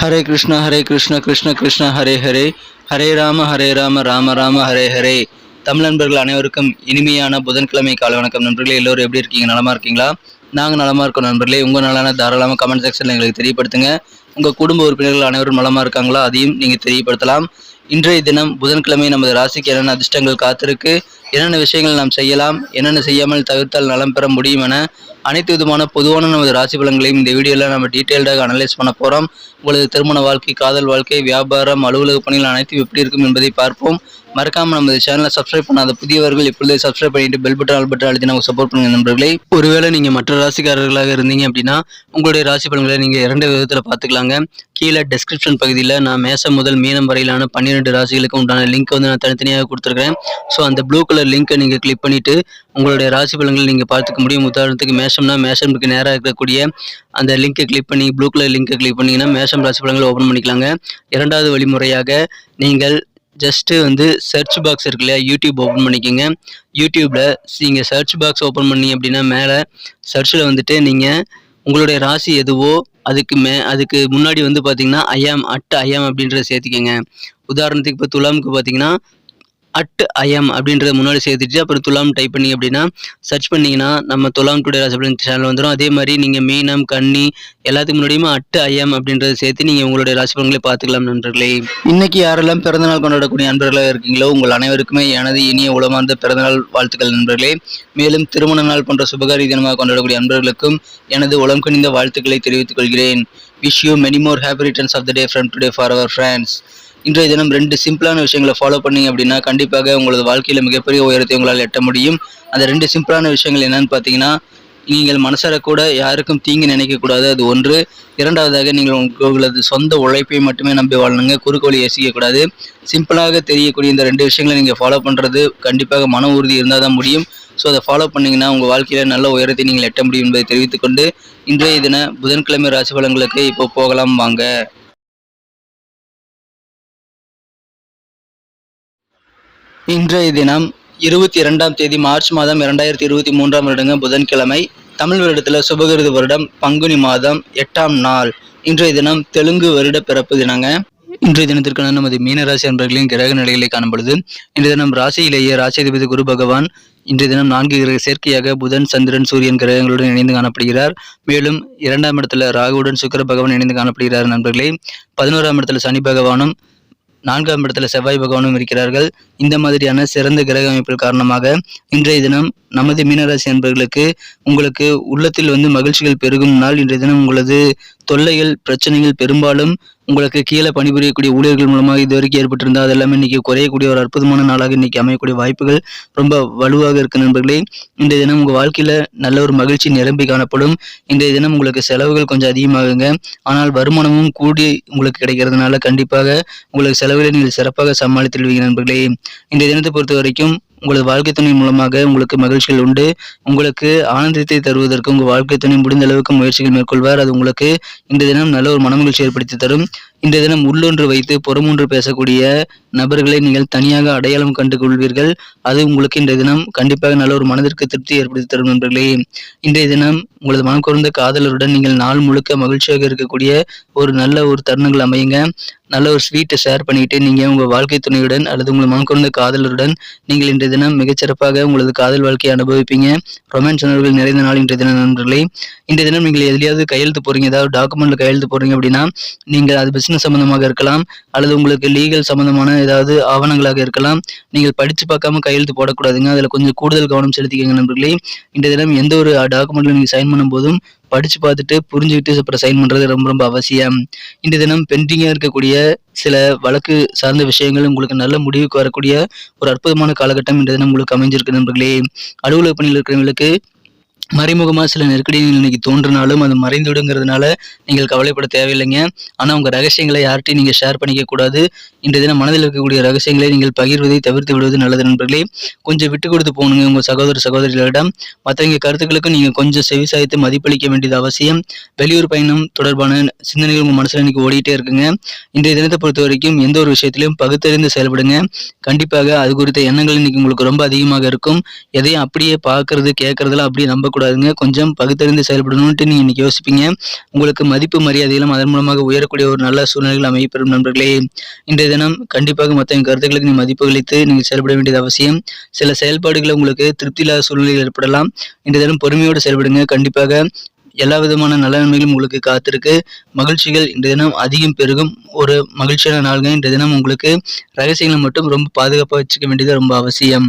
ஹரே கிருஷ்ணா ஹரே கிருஷ்ண கிருஷ்ண கிருஷ்ண ஹரே ஹரே. ஹரே ராம ஹரே ராம ராம ராம ஹரே ஹரே. தமிழ் நண்பர்கள் அனைவருக்கும் இனிமையான புதன்கிழமை காலை வணக்கம். நண்பர்களே எல்லோரும் எப்படி இருக்கீங்க? நலமா இருக்கீங்களா? நாங்கள் நலமா இருக்கோம் நண்பர்களே. உங்கள் நலன தாராளமாக கமெண்ட் செக்ஷனில் எங்களுக்கு தெரியப்படுத்துங்க. உங்கள் குடும்ப உறுப்பினர்கள் அனைவரும் நலமா இருக்காங்களா? அதையும் நீங்கள் தெரியப்படுத்தலாம். இன்றைய தினம் புதன்கிழமை நமது ராசிக்கு என்னென்ன அதிர்ஷ்டங்கள் காத்திருக்கு என்னென்ன விஷயங்கள் நாம் செய்யலாம் என்னென்ன செய்யாமல் தவிர்த்தால் நலம் பெற முடியும் என அனைத்து விதமான பொதுவான நமது ராசி பலன்களையும் இந்த வீடியோவில் நம்ம டீட்டெயில்டாக அனலைஸ் பண்ண போகிறோம் உங்களது திருமண வாழ்க்கை காதல் வாழ்க்கை வியாபாரம் அலுவலக பணிகள் அனைத்தும் எப்படி இருக்கும் என்பதை பார்ப்போம். மறக்காமல் நமது சேனலை சப்ஸ்கிரைப் பண்ணாத புதியவர்கள் இப்பொழுதே சப்ஸ்கிரைப் பண்ணிட்டு பெல் பட்டன் ஆல் பட்டன் அழுத்தி நமக்கு சப்போர்ட் பண்ணுங்க நண்பர்களே. ஒருவேளை நீங்கள் மற்ற ராசிக்காரர்களாக இருந்தீங்க அப்படின்னா உங்களுடைய ராசி பலன்களை நீங்கள் இரண்டு விதத்தில் பார்த்துக்கலாங்க. கீழே டெஸ்கிரிப்ஷன் பகுதியில் நான் மேசம் முதல் மீனம் வரையிலான பன்னிரெண்டு ராசிகளுக்கு உண்டான லிங்க் வந்து நான் தனித்தனியாக கொடுத்துருக்கேன் ஸோ அந்த ப்ளூ கலர் லிங்க்கை நீங்கள் கிளிக் பண்ணிவிட்டு உங்களுடைய ராசி பலன்களை நீங்கள் பார்த்துக்க முடியும். உதாரணத்துக்கு மேஷம்னா மேஷம்க்கு நேராக இருக்கக்கூடிய அந்த லிங்கை கிளிக் பண்ணி ப்ளூ கலர் லிங்கை கிளிக் பண்ணிங்கன்னா மேஷம் ராசி பலன்களை ஓப்பன் பண்ணிக்கலாங்க. இரண்டாவது வழிமுறையாக நீங்கள் ஜஸ்ட்டு வந்து சர்ச் பாக்ஸ் இருக்கு இல்லையா யூடியூப் ஓப்பன் பண்ணிக்கோங்க. யூடியூப்பில் நீங்கள் சர்ச் பாக்ஸ் ஓப்பன் பண்ணி அப்படின்னா மேலே சர்ச்சில் வந்துட்டு நீங்கள் உங்களுடைய ராசி எதுவோ அதுக்கு மே அதுக்கு முன்னாடி வந்து பார்த்தீங்கன்னா ஐயாம் அட் ஐயாம் அப்படின்றத சேர்த்திக்கோங்க. உதாரணத்துக்கு இப்போ துலாமுக்கு பார்த்தீங்கன்னா அட் ஐஎம் அப்படின்றத முன்னாடி சேர்த்துட்டு அப்புறம் துலாம் டைப் பண்ணி அப்படின்னா சர்ச் பண்ணீங்கன்னா நம்ம துலாம் டுடே ராசி அப்படின்னு சேனல் வந்துடும் அதே மாதிரி நீங்கள் மீனம் கன்னி எல்லாத்துக்கு முன்னாடியுமே அட் ஐஎம் அப்படின்றத சேர்த்து நீங்கள் உங்களுடைய ராசி பலன்களை பார்த்துக்கலாம் நண்பர்களே. இன்னைக்கு யாரெல்லாம் பிறந்தநாள் கொண்டாடக்கூடிய நண்பர்களாக இருக்கீங்களோ உங்கள் அனைவருக்குமே எனது இனிய உளமார்ந்த பிறந்தநாள் வாழ்த்துக்கள் நண்பர்களே. மேலும் திருமண நாள் போன்ற சுபகாரி தினமாக கொண்டாடக்கூடிய நண்பர்களுக்கும் எனது உளம் கணிந்த வாழ்த்துக்களை தெரிவித்துக் கொள்கிறேன். Wish you many more happy returns of the day from today for our friends இன்றைய தினம் ரெண்டு சிம்பிளான விஷயங்களை ஃபாலோ பண்ணீங்க அப்படின்னா கண்டிப்பாக உங்களது வாழ்க்கையில் மிகப்பெரிய உயரத்தை உங்களால் எட்ட முடியும். அந்த ரெண்டு சிம்பிளான விஷயங்கள் என்னன்னு பார்த்தீங்கன்னா நீங்கள் மனசார கூட யாருக்கும் தீங்கு நினைக்கக்கூடாது அது ஒன்று. இரண்டாவதாக நீங்கள் உங்களது சொந்த உழைப்பை மட்டுமே நம்பி வாழணுங்க குறுக்கோளி யோசிக்கக்கூடாது சிம்பிளாக தெரியக்கூடிய இந்த ரெண்டு விஷயங்களை நீங்கள் ஃபாலோ பண்ணுறது கண்டிப்பாக மன உறுதி இருந்தால் தான் முடியும். ஸோ அதை ஃபாலோ பண்ணிங்கன்னா உங்கள் வாழ்க்கையில் நல்ல உயரத்தை நீங்கள் எட்ட முடியும் என்பதை தெரிவித்துக்கொண்டு இன்றைய தின புதன்கிழமை ராசி பலன்களுக்கு இப்போ போகலாம் வாங்க. இன்றைய தினம் இருபத்தி இரண்டாம் தேதி மார்ச் மாதம் இரண்டாயிரத்தி இருபத்தி மூன்றாம் வருடங்க புதன்கிழமை. தமிழ் வருடத்தில் சுபகிருது வருடம் பங்குனி மாதம் எட்டாம் நாள். இன்றைய தினம் தெலுங்கு வருட பிறப்பு தினங்க. இன்றைய தினத்திற்கான நமது மீனராசி அன்பர்களின் கிரக நிலைகளை காணப்படுது இன்றைய தினம் ராசியிலேயே ராசிதிபதி குரு பகவான் இன்றைய தினம் நான்கு கிரக சேர்க்கையாக புதன் சந்திரன் சூரியன் கிரகங்களுடன் இணைந்து காணப்படுகிறார். மேலும் இரண்டாம் இடத்துல ராகுவுடன் சுக்கிர பகவான் இணைந்து காணப்படுகிறார் நண்பர்களே. பதினோராம் இடத்துல சனி பகவானும் நான்காம் இடத்துல செவ்வாய் பகவானும் இருக்கிறார்கள். இந்த மாதிரியான சிறந்த கிரக அமைப்பில் காரணமாக இன்றைய தினம் நமது மீனராசி அன்பர்களுக்கு உங்களுக்கு உள்ளத்தில் வந்து மகிழ்ச்சிகள் பெருகும் நாள். இன்றைய தினம் உங்களது தொல்லைகள் பிரச்சனைகள் பெரும்பாலும் உங்களுக்கு கீழே பணிபுரியக்கூடிய ஊழியர்கள் மூலமாக இது வரைக்கும் ஏற்பட்டிருந்தால் அது எல்லாமே இன்னைக்கு குறையக்கூடிய ஒரு அற்புதமான நாளாக இன்னைக்கு அமையக்கூடிய வாய்ப்புகள் ரொம்ப வலுவாக இருக்கு நண்பர்களே. இன்றைய தினம் உங்கள் வாழ்க்கையில் நல்ல ஒரு மகிழ்ச்சி நிரம்பி காணப்படும். இன்றைய தினம் உங்களுக்கு செலவுகள் கொஞ்சம் அதிகமாகுங்க. ஆனால் வருமானமும் கூடி உங்களுக்கு கிடைக்கிறதுனால கண்டிப்பாக உங்களுக்கு செலவுகளை நீங்கள் சிறப்பாக சமாளித்துடுவீங்க நண்பர்களே. இன்றைய தினத்தை பொறுத்த வரைக்கும் உங்களது வாழ்க்கை துணை மூலமாக உங்களுக்கு மகிழ்ச்சிகள் உண்டு. உங்களுக்கு ஆனந்தத்தை தருவதற்கு உங்கள் வாழ்க்கை துணை முடிந்த அளவுக்கு முயற்சிகள் மேற்கொள்வார். அது உங்களுக்கு இந்த தினம் நல்ல ஒரு மனமகிழ்ச்சி ஏற்படுத்தி தரும். இந்த தினம் உள்ளொன்று வைத்து புறமொன்று பேசக்கூடிய நபர்களை நீங்கள் தனியாக அடையாளம் கண்டு கொள்வீர்கள் அது உங்களுக்கு இந்த தினம் கண்டிப்பாக நல்ல ஒரு மனதிற்கு திருப்தி ஏற்படுத்தி தரும் நண்பர்களே. இன்றைய தினம் உங்களது மனம் குறைந்த காதலருடன் நீங்கள் நாள் முழுக்க மகிழ்ச்சியாக இருக்கக்கூடிய ஒரு நல்ல ஒரு தருணங்கள் அமையுங்க. நல்ல ஒரு ஸ்வீட்டை ஷேர் பண்ணிட்டு நீங்க உங்க வாழ்க்கை துணையுடன் அல்லது உங்கள் மனம் குறைந்த காதலருடன் நீங்கள் இன்றைய தினம் மிகச்சிறப்பாக உங்களது காதல் வாழ்க்கையை அனுபவிப்பீங்க. ரொமான்ஸ் உணர்வுகள் நிறைந்த நாள் இன்றைய தினம் நண்பர்களே. இன்றைய தினம் நீங்கள் எதுலையாவது கையெழுத்து போறீங்க ஏதாவது டாக்குமெண்ட்ல கையெழுத்து போறீங்க அப்படின்னா நீங்கள் அது பிஸ்னஸ் சம்பந்தமாக இருக்கலாம் அல்லது உங்களுக்கு லீகல் சம்பந்தமான ஏதாவது ஆவணங்களாக இருக்கலாம் நீங்கள் படிச்சு பார்க்காம கையெழுத்து போடக்கூடாதுங்க. அதில் கொஞ்சம் கூடுதல் கவனம் செலுத்திக்கங்க நண்பர்களே. இந்த தினம் எந்த ஒரு டாக்குமெண்ட்ல நீங்க சைன் பண்ணும்போதும் படிச்சு பார்த்துட்டு புரிஞ்சுக்கிட்டு அப்புறம் சைன் பண்றது ரொம்ப ரொம்ப அவசியம். இந்த தினம் பெண்டிங்கா இருக்கக்கூடிய சில வழக்கு சார்ந்த விஷயங்கள் உங்களுக்கு நல்ல முடிவுக்கு வரக்கூடிய ஒரு அற்புதமான காலகட்டம் இந்த தினம் உங்களுக்கு அமைஞ்சிருக்கு நண்பர்களே. அலுவலக பணியில் இருக்கிறவங்களுக்கு மறைமுகமாக சில நெருக்கடிகள் இன்னைக்கு தோன்றினாலும் அது மறைந்துவிடுங்கிறதுனால நீங்கள் கவலைப்பட தேவையில்லைங்க. ஆனால் உங்கள் ரகசியங்களை யார்கிட்டையும் நீங்கள் ஷேர் பண்ணிக்க கூடாது. இன்றைய தினம் மனதில் இருக்கக்கூடிய ரகசியங்களை நீங்கள் பகிர்வதை தவிர்த்து விடுவது நல்லது நண்பர்களே. கொஞ்சம் விட்டு கொடுத்து போகணுங்க உங்கள் சகோதர சகோதரிகளிடம். மற்றவங்க கருத்துக்களுக்கு நீங்கள் கொஞ்சம் செவிசாய்த்து மதிப்பளிக்க வேண்டியது அவசியம். வெளியூர் பயணம் தொடர்பான சிந்தனைகள் உங்கள் மனசில் இன்னைக்கு ஓடிட்டே இருக்குங்க. இன்றைய தினத்தை பொறுத்த வரைக்கும் எந்த ஒரு விஷயத்திலையும் பகுத்தறிந்து செயல்படுங்க. கண்டிப்பாக அது குறித்த எண்ணங்கள் இன்னைக்கு உங்களுக்கு ரொம்ப அதிகமாக இருக்கும். எதையும் அப்படியே பார்க்கறது கேட்கறதுல அப்படியே நம்ப இருக்கக்கூடாதுங்க. கொஞ்சம் பகுத்தறிந்து செயல்படணும்ட்டு நீங்கள் இன்னைக்கு யோசிப்பீங்க. உங்களுக்கு மதிப்பு மரியாதைகளும் அதன் மூலமாக உயரக்கூடிய ஒரு நல்ல சூழ்நிலைகள் அமையப்பெறும் நண்பர்களே. இன்றைய தினம் கண்டிப்பாக மற்ற கருத்துக்களுக்கு நீ மதிப்பு அளித்து நீங்கள் செயல்பட வேண்டியது அவசியம். சில செயல்பாடுகளை உங்களுக்கு திருப்தி இல்லாத சூழ்நிலைகள் ஏற்படலாம். இன்றைய தினம் பொறுமையோடு செயல்படுங்க. கண்டிப்பாக எல்லா விதமான நல்ல நன்மைகளும் உங்களுக்கு காத்திருக்கு. மகிழ்ச்சிகள் இன்றைய தினம் அதிகம் பெருகும். ஒரு மகிழ்ச்சியான நாள்கள் இன்றைய தினம் உங்களுக்கு ரகசியங்களை மட்டும் ரொம்ப பாதுகாப்பாக வச்சுக்க வேண்டியது ரொம்ப அவசியம்.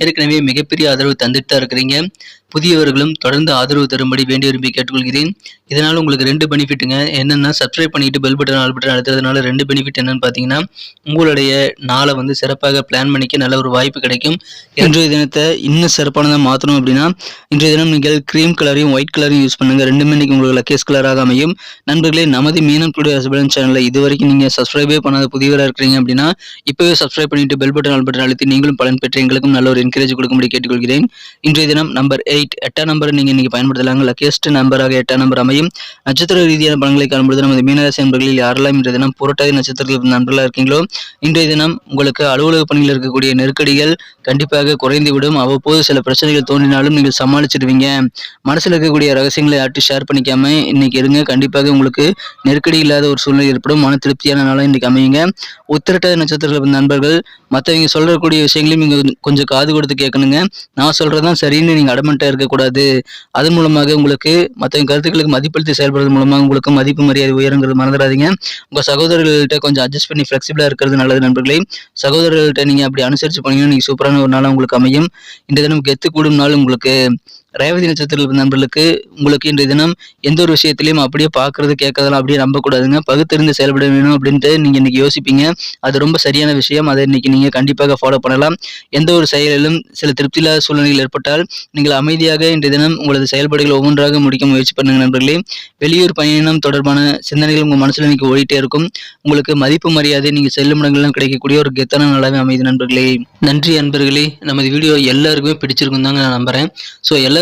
ஏற்கனவே மிகப்பெரிய ஆதரவு தந்துட்டு தான் இருக்கிறீங்க. புதியவர்களும் தொடர்ந்து ஆதரவு தரும்படி வேண்டி விரும்பி கேட்டுக்கொள்கிறேன். இதனால் உங்களுக்கு ரெண்டு பெனிஃபிட்டுங்க என்னென்னா சப்ஸ்கிரைப் பண்ணிட்டு பெல் பட்டன் ஆல் பட்டன் அழுத்துறதுனால ரெண்டு பெனிஃபிட் என்னன்னு பார்த்தீங்கன்னா உங்களுடைய நாளை வந்து சிறப்பாக பிளான் பண்ணிக்க நல்ல ஒரு வாய்ப்பு கிடைக்கும். இன்றைய தினத்தை இன்னும் சிறப்பானதாக மாற்றணும் அப்படின்னா இன்றைய தினம் நீங்கள் க்ரீம் கலரையும் ஒயிட் கலரையும் யூஸ் பண்ணுங்க. ரெண்டுமே இன்றைக்கி உங்களுக்கு லக்கேஸ் கலராக அமையும். நண்பர்களே நமது மீனம் ஹஸ்பண்ட் சேனலில் இது வரைக்கும் நீங்கள் சப்ஸ்கிரைபே பண்ணாத புதியவராக இருக்கிறீங்க அப்படின்னா இப்போவே சப்ஸ்கிரைப் பண்ணிட்டு பெல் பட்டன் ஆல் பட்டன் அழுத்தி நீங்களும் பலன் பெற்று எங்களுக்கும் நல்ல ஒரு என்கரேஜ் கொடுக்கும்படி கேட்டுக்கொள்கிறேன். இன்றைய தினம் நம்பர் எயிட் எட்டாம் நம்பர் நீங்கள் இன்றைக்கி பயன்படுத்தலாங்க. லக்கியஸ்ட் நம்பராக எட்டாம் நம்பர் அமையும். நட்சத்திர ரீதியான பலன்களை காணும்பொழுது நமது மீனராசி நண்பர்களில் யாரெல்லாம் இன்றைய தினம் புரட்டாதி நட்சத்திரத்தில் நண்பர்களாக இருக்கீங்களோ இன்றைய தினம் உங்களுக்கு அலுவலக பணியில் இருக்கக்கூடிய நெருக்கடிகள் கண்டிப்பாக குறைந்துவிடும். அவ்வப்போது சில பிரச்சனைகள் தோன்றினாலும் நீங்கள் சமாளிச்சிடுவீங்க. மனசில் இருக்கக்கூடிய ரகசியங்களை யார்ட்டும் ஷேர் பண்ணிக்காம இன்னைக்கு இருங்க. கண்டிப்பாக உங்களுக்கு நெருக்கடி இல்லாத ஒரு சூழ்நிலை ஏற்படும். மன திருப்தியான நாளாக இன்னைக்கு அமையுங்க. உத்திரட்ட நட்சத்திரத்தில் நண்பர்கள் மற்றவங்க சொல்லக்கூடிய விஷயங்களையும் நீங்கள் கொஞ்சம் காது கொடுத்து கேட்கணுங்க. நான் சொல்கிறதான் சரின்னு நீங்கள் அடமெண்ட்டாக இருக்கக்கூடாது. அதன் மூலமாக உங்களுக்கு மற்றவங்க கருத்துக்களுக்கு மதிப்பளித்து செயல்படுறது மூலமாக உங்களுக்கு மதிப்பு மரியாதை உயரங்கிறது மறந்துடாதீங்க. உங்கள் சகோதரர்கள்ட்ட கொஞ்சம் அட்ஜஸ்ட் பண்ணி ஃப்ளெக்சிபிளாக இருக்கிறது நல்லது நண்பர்களே. சகோதரர்கள்ட்ட நீங்கள் அப்படி அனுசரித்து போனீங்கன்னா நீங்கள் சூப்பரான ஒரு நாள் உங்களுக்கு அமையும். இந்த தினம் கெத்து கூடும் நாள் உங்களுக்கு ரேவதி நட்சத்திரத்தில் நண்பர்களுக்கு உங்களுக்கு இன்றைய தினம் எந்த ஒரு விஷயத்திலையும் அப்படியே பார்க்கறது கேட்கறதெல்லாம் அப்படியே நம்பக்கூடாதுங்க. பகுத்தறிந்து செயல்பட வேணும் அப்படின்ட்டு நீங்கள் இன்னைக்கு யோசிப்பீங்க. அது ரொம்ப சரியான விஷயம். அதை இன்னைக்கு நீங்கள் கண்டிப்பாக ஃபாலோ பண்ணலாம். எந்த ஒரு செயலிலும் சில திருப்தியில்லாத சூழ்நிலைகள் ஏற்பட்டால் நீங்கள் அமைதியாக இன்றைய தினம் உங்களது செயல்பாடுகளை ஒவ்வொன்றாக முடிக்க முயற்சி பண்ணுங்க நண்பர்களே. வெளியூர் பயணம் தொடர்பான சிந்தனைகள் உங்கள் மனசில் இன்னைக்கு ஓடிட்டே இருக்கும். உங்களுக்கு மதிப்பு மரியாதை நீங்கள் செல்லும் இடங்கள்லாம் கிடைக்கக்கூடிய ஒரு கெத்தான நாளாகவே அமைது நண்பர்களே. நன்றி நண்பர்களே நமது வீடியோ எல்லாருக்குமே பிடிச்சிருக்கும் தாங்க நான் நம்புறேன். ஸோ எல்லா